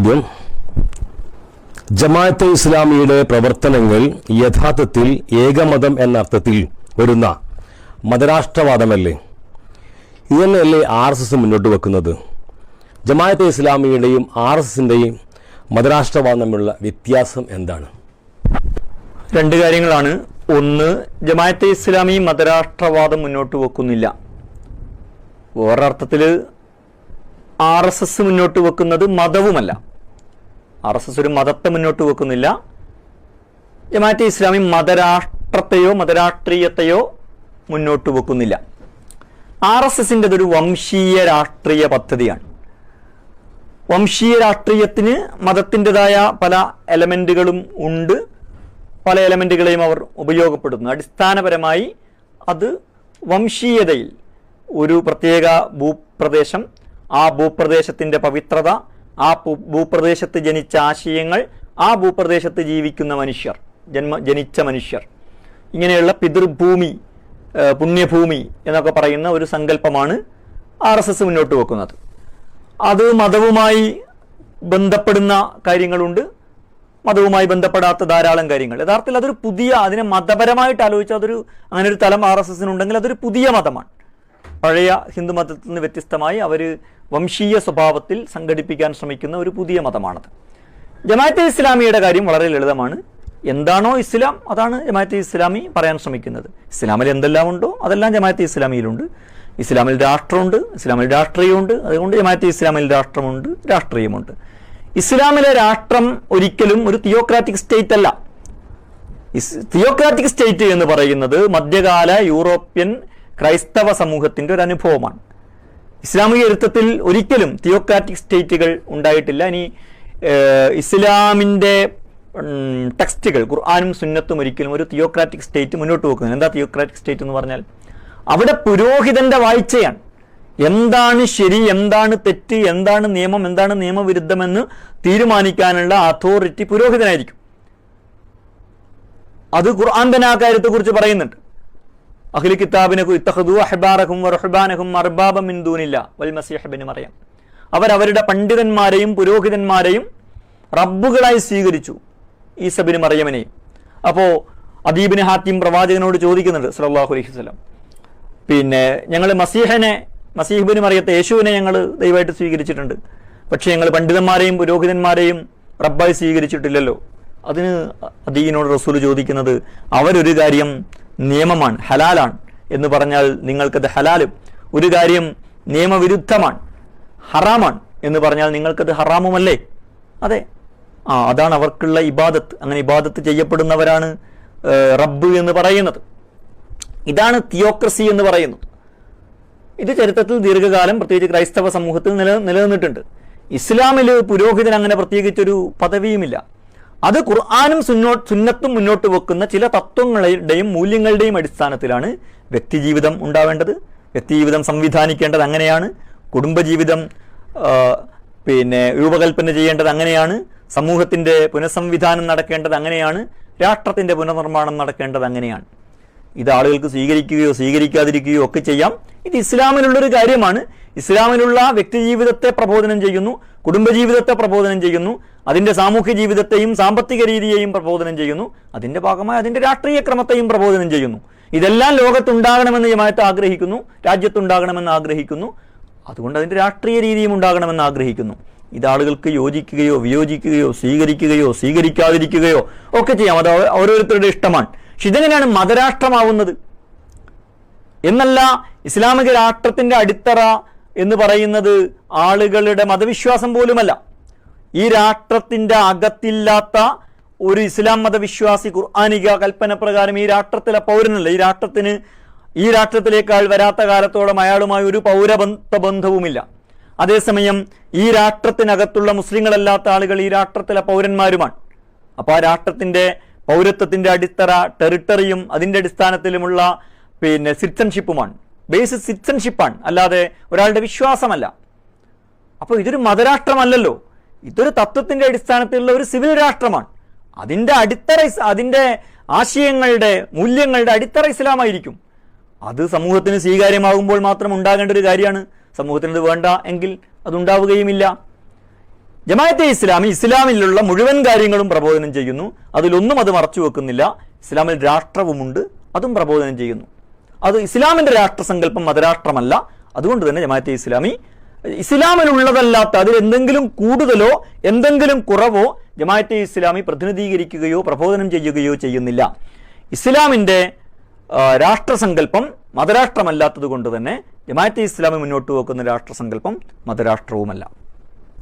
ചോദ്യം. ജമാഅത്തെ ഇസ്ലാമിയുടെ പ്രവർത്തനങ്ങൾ യഥാർത്ഥത്തിൽ ഏകമതം എന്ന അർത്ഥത്തിൽ വരുന്ന മതരാഷ്ട്രവാദമല്ലേ? ഇതന്നെയല്ലേ ആർ എസ് എസ് മുന്നോട്ട് വെക്കുന്നത്. ജമാഅത്തെ ഇസ്ലാമിയുടെയും ആർ എസ് എസിന്റെയും മതരാഷ്ട്രവാദം തമ്മിലുള്ള വ്യത്യാസം എന്താണ്? രണ്ട് കാര്യങ്ങളാണ്. ഒന്ന് ജമാഅത്തെ ഇസ്ലാമി മതരാഷ്ട്രവാദം മുന്നോട്ട് വെക്കുന്നില്ല. വേറൊരർത്ഥത്തിൽ ആർ എസ് എസ് മുന്നോട്ട് വെക്കുന്നത് മതവുമല്ല. ആർ എസ് എസ് ഒരു മതത്തെ മുന്നോട്ട് വെക്കുന്നില്ല. ജമാഅത്തെ ഇസ്ലാമി മതരാഷ്ട്രത്തെയോ മതരാഷ്ട്രീയത്തെയോ മുന്നോട്ട് വെക്കുന്നില്ല. ആർ എസ് എസിന്റെ ഒരു വംശീയ രാഷ്ട്രീയ പദ്ധതിയാണ്. വംശീയ രാഷ്ട്രീയത്തിന് മതത്തിന്റെതായ പല എലമെന്റുകളും ഉണ്ട്. പല എലമെന്റുകളെയും അവർ ഉപയോഗപ്പെടുന്നു അടിസ്ഥാനപരമായി അത് വംശീയതയിൽ ഒരു പ്രത്യേക ഭൂപ്രദേശം ആ ഭൂപ്രദേശത്തിന്റെ പവിത്രത ആ ഭൂപ്രദേശത്ത് ജനിച്ച ആശയങ്ങൾ ആ ഭൂപ്രദേശത്ത് ജീവിക്കുന്ന മനുഷ്യർ ജന്മ ജനിച്ച മനുഷ്യർ. ഇങ്ങനെയുള്ള പിതൃഭൂമി പുണ്യഭൂമി എന്നൊക്കെ പറയുന്ന ഒരു സങ്കല്പമാണ് ആർ എസ് എസ് മുന്നോട്ട് വെക്കുന്നത്. അത് മതവുമായി ബന്ധപ്പെടുന്ന കാര്യങ്ങളുണ്ട്. മതവുമായി ബന്ധപ്പെടാത്ത ധാരാളം കാര്യങ്ങൾ. യഥാർത്ഥത്തിൽ അതൊരു പുതിയ അതിനെ മതപരമായിട്ട് ആലോചിച്ചാൽ അതൊരു അങ്ങനെ ഒരു തലം ആർ എസ് എസിനുണ്ടെങ്കിൽ അതൊരു പുതിയ മതമാണ്. പഴയ ഹിന്ദുമതത്തിൽ നിന്ന് വ്യത്യസ്തമായി അവർ വംശീയ സ്വഭാവത്തിൽ സംഘടിപ്പിക്കാൻ ശ്രമിക്കുന്ന ഒരു പുതിയ മതമാണത്. ജമാഅത്തെ ഇസ്ലാമിയുടെ കാര്യം വളരെ ലളിതമാണ്. എന്താണോ ഇസ്ലാം അതാണ് ജമാഅത്തെ ഇസ്ലാമി പറയാൻ ശ്രമിക്കുന്നത്. ഇസ്ലാമിൽ എന്തെല്ലാം ഉണ്ടോ അതെല്ലാം ജമാഅത്തെ ഇസ്ലാമിയിലുണ്ട്. ഇസ്ലാമിൽ രാഷ്ട്രമുണ്ട് ഇസ്ലാമിൽ രാഷ്ട്രീയമുണ്ട്. അതുകൊണ്ട് ജമാഅത്തെ ഇസ്ലാമിൽ രാഷ്ട്രമുണ്ട് രാഷ്ട്രീയമുണ്ട്. ഇസ്ലാമിലെ രാഷ്ട്രം ഒരിക്കലും ഒരു തിയോക്രാറ്റിക് സ്റ്റേറ്റ് അല്ല. തിയോക്രാറ്റിക് സ്റ്റേറ്റ് എന്ന് പറയുന്നത് മധ്യകാല യൂറോപ്യൻ ക്രൈസ്തവ സമൂഹത്തിന്റെ ഒരു അനുഭവമാണ്. ഇസ്ലാമിക ചരിത്രത്തിൽ ഒരിക്കലും തിയോക്രാറ്റിക് സ്റ്റേറ്റുകൾ ഉണ്ടായിട്ടില്ല. ഇനി ഇസ്ലാമിന്റെ ടെക്സ്റ്റുകൾ ഖുർആാനും സുന്നത്തും ഒരിക്കലും ഒരു തിയോക്രാറ്റിക് സ്റ്റേറ്റ് മുന്നോട്ട് വെക്കുന്നത് എന്താ തിയോക്രാറ്റിക് സ്റ്റേറ്റ് എന്ന് പറഞ്ഞാൽ? അവിടെ പുരോഹിതന്റെ വായിച്ചയാണ് എന്താണ് ശരി എന്താണ് തെറ്റ് എന്താണ് നിയമം എന്താണ് നിയമവിരുദ്ധമെന്ന് തീരുമാനിക്കാനുള്ള അതോറിറ്റി പുരോഹിതനായിരിക്കും. അത് ഖുർആൻ തന്നെ ആ കാര്യത്തെക്കുറിച്ച് പറയുന്നുണ്ട്. അഖിൽ കിതാബിനെ ഇത്തഹദു അഹ്ബാറഹും വറുഹ്ബാനഹും അർബാബ മിൻ ദൂനില്ല വൽ മസീഹ് ബിൻ മറിയം. അവരവരുടെ പണ്ഡിതന്മാരെയും പുരോഹിതന്മാരെയും റബ്ബുകളായി സ്വീകരിച്ചു ഈസബിന് മറിയമിനെയും അപ്പോൾ അദീബിന് ഹാത്തിം പ്രവാചകനോട് ചോദിക്കുന്നുണ്ട് സല്ലല്ലാഹു അലൈഹി വസല്ലം. പിന്നെ ഞങ്ങൾ മസീഹനെ മസീഹ്ബിന് മറിയത്തെ യേശുവിനെ ഞങ്ങൾ ദൈവമായിട്ട് സ്വീകരിച്ചിട്ടുണ്ട്. പക്ഷേ ഞങ്ങൾ പണ്ഡിതന്മാരെയും പുരോഹിതന്മാരെയും റബ്ബായി സ്വീകരിച്ചിട്ടില്ലല്ലോ. അതിന് അദീനോട് റസൂൽ ചോദിക്കുന്നത് അവരൊരു കാര്യം നിയമമാണ് ഹലാലാണ്. എന്ന് പറഞ്ഞാൽ നിങ്ങൾക്കത് ഹലാലും. ഒരു കാര്യം നിയമവിരുദ്ധമാണ് ഹറാമാണ് എന്ന് പറഞ്ഞാൽ നിങ്ങൾക്കത് ഹറാമുമല്ലേ? അതെ. ആ അതാണ് അവർക്കുള്ള ഇബാദത്ത്. അങ്ങനെ ഇബാദത്ത് ചെയ്യപ്പെടുന്നവരാണ് റബ്ബ് എന്ന് പറയുന്നത്. ഇതാണ് തിയോക്രസി എന്ന് പറയുന്നത്. ഇത് ചരിത്രത്തിൽ ദീർഘകാലം പ്രത്യേകിച്ച് ക്രൈസ്തവ സമൂഹത്തിൽ നില നിലനിന്നിട്ടുണ്ട്. ഇസ്ലാമിൽ പുരോഹിതൻ അങ്ങനെ പ്രത്യേകിച്ചൊരു പദവിയുമില്ല. അത് ഖുർആാനും സുന്നോ സുന്നത്തും മുന്നോട്ട് വെക്കുന്ന ചില തത്വങ്ങളുടെയും മൂല്യങ്ങളുടെയും അടിസ്ഥാനത്തിലാണ് വ്യക്തിജീവിതം ഉണ്ടാവേണ്ടത്. വ്യക്തിജീവിതം സംവിധാനിക്കേണ്ടത് അങ്ങനെയാണ്. കുടുംബജീവിതം പിന്നെ രൂപകൽപ്പന ചെയ്യേണ്ടത് അങ്ങനെയാണ്. സമൂഹത്തിന്റെ പുനഃസംവിധാനം നടക്കേണ്ടത് അങ്ങനെയാണ്. രാഷ്ട്രത്തിന്റെ പുനർനിർമ്മാണം നടക്കേണ്ടത് അങ്ങനെയാണ്. ഇത് ആളുകൾക്ക് സ്വീകരിക്കുകയോ സ്വീകരിക്കാതിരിക്കുകയോ ഒക്കെ ചെയ്യാം. ഇത് ഇസ്ലാമിനുള്ളൊരു കാര്യമാണ്. ഇസ്ലാമിലുള്ള വ്യക്തിജീവിതത്തെ പ്രബോധനം ചെയ്യുന്നു കുടുംബജീവിതത്തെ പ്രബോധനം ചെയ്യുന്നു അതിന്റെ സാമൂഹ്യ ജീവിതത്തെയും സാമ്പത്തിക രീതിയെയും പ്രബോധനം ചെയ്യുന്നു അതിന്റെ ഭാഗമായി അതിന്റെ രാഷ്ട്രീയ ക്രമത്തെയും പ്രബോധനം ചെയ്യുന്നു. ഇതെല്ലാം ലോകത്തുണ്ടാകണമെന്ന് ജമായത്ത് ആഗ്രഹിക്കുന്നു രാജ്യത്തുണ്ടാകണമെന്ന് ആഗ്രഹിക്കുന്നു. അതുകൊണ്ട് അതിന്റെ രാഷ്ട്രീയ രീതിയും ഉണ്ടാകണമെന്ന് ആഗ്രഹിക്കുന്നു. ഇതാളുകൾക്ക് യോജിക്കുകയോ വിയോജിക്കുകയോ സ്വീകരിക്കുകയോ സ്വീകരിക്കാതിരിക്കുകയോ ഒക്കെ ചെയ്യാം. അത് ഓരോരുത്തരുടെ ഇഷ്ടമാണ്. പക്ഷെ ഇതെങ്ങനെയാണ് മതരാഷ്ട്രമാവുന്നത്? എന്നല്ല ഇസ്ലാമിക രാഷ്ട്രത്തിന്റെ അടിത്തറ എന്ന് പറയുന്നത് ആളുകളുടെ മതവിശ്വാസം പോലുമല്ല. ഈ രാഷ്ട്രത്തിന്റെ അകത്തില്ലാത്ത ഒരു ഇസ്ലാം മതവിശ്വാസി ഖുർആാനിക കൽപ്പന പ്രകാരം ഈ രാഷ്ട്രത്തിലെ പൗരനല്ല. ഈ രാഷ്ട്രത്തിന് ഈ രാഷ്ട്രത്തിലേക്കാൾ വരാത്ത കാലത്തോളം അയാളുമായി ഒരു പൗരബന്ധ ബന്ധവുമില്ല. അതേസമയം ഈ രാഷ്ട്രത്തിനകത്തുള്ള മുസ്ലിങ്ങളല്ലാത്ത ആളുകൾ ഈ രാഷ്ട്രത്തിലെ പൗരന്മാരുമാണ്. അപ്പോൾ ആ രാഷ്ട്രത്തിന്റെ പൗരത്വത്തിന്റെ അടിത്തറ ടെറിട്ടറിയും അതിന്റെ അടിസ്ഥാനത്തിലുമുള്ള പിന്നെ സിറ്റിസൺഷിപ്പുമാണ് ബേസിക് സിറ്റിസൺഷിപ്പാണ് അല്ലാതെ ഒരാളുടെ വിശ്വാസമല്ല. അപ്പോൾ ഇതൊരു മതരാഷ്ട്രമല്ലല്ലോ. ഇതൊരു തത്വത്തിന്റെ അടിസ്ഥാനത്തിലുള്ള ഒരു സിവിൽ രാഷ്ട്രമാണ്. അതിന്റെ അടിത്തറ അതിന്റെ ആശയങ്ങളുടെ മൂല്യങ്ങളുടെ അടിത്തറ ഇസ്ലാമായിരിക്കും. അത് സമൂഹത്തിന് സ്വീകാര്യമാകുമ്പോൾ മാത്രം ഉണ്ടാകേണ്ട ഒരു കാര്യമാണ്. സമൂഹത്തിന് ഇത് വേണ്ട എങ്കിൽ അതുണ്ടാവുകയുമില്ല ജമാഅത്തെ ഇസ്ലാമി ഇസ്ലാമിലുള്ള മുഴുവൻ കാര്യങ്ങളും പ്രബോധനം ചെയ്യുന്നു. അതിലൊന്നും അത് മറച്ചു വെക്കുന്നില്ല. ഇസ്ലാമിൽ രാഷ്ട്രവുമുണ്ട്. അതും പ്രബോധനം ചെയ്യുന്നു. അത് ഇസ്ലാമിന്റെ രാഷ്ട്രസങ്കല്പം മതരാഷ്ട്രമല്ല. അതുകൊണ്ട് തന്നെ ജമാഅത്തെ ഇസ്ലാമി ഇസ്ലാമിലുള്ളതല്ലാത്ത അതിൽ എന്തെങ്കിലും കൂടുതലോ എന്തെങ്കിലും കുറവോ ജമാഅത്തെ ഇസ്ലാമി പ്രതിനിധീകരിക്കുകയോ പ്രബോധനം ചെയ്യുകയോ ചെയ്യുന്നില്ല. ഇസ്ലാമിന്റെ രാഷ്ട്രസങ്കല്പം മതരാഷ്ട്രമല്ലാത്തത് കൊണ്ട് തന്നെ ജമാഅത്തെ ഇസ്ലാമി മുന്നോട്ട് വെക്കുന്ന രാഷ്ട്രസങ്കല്പം മതരാഷ്ട്രവുമല്ല.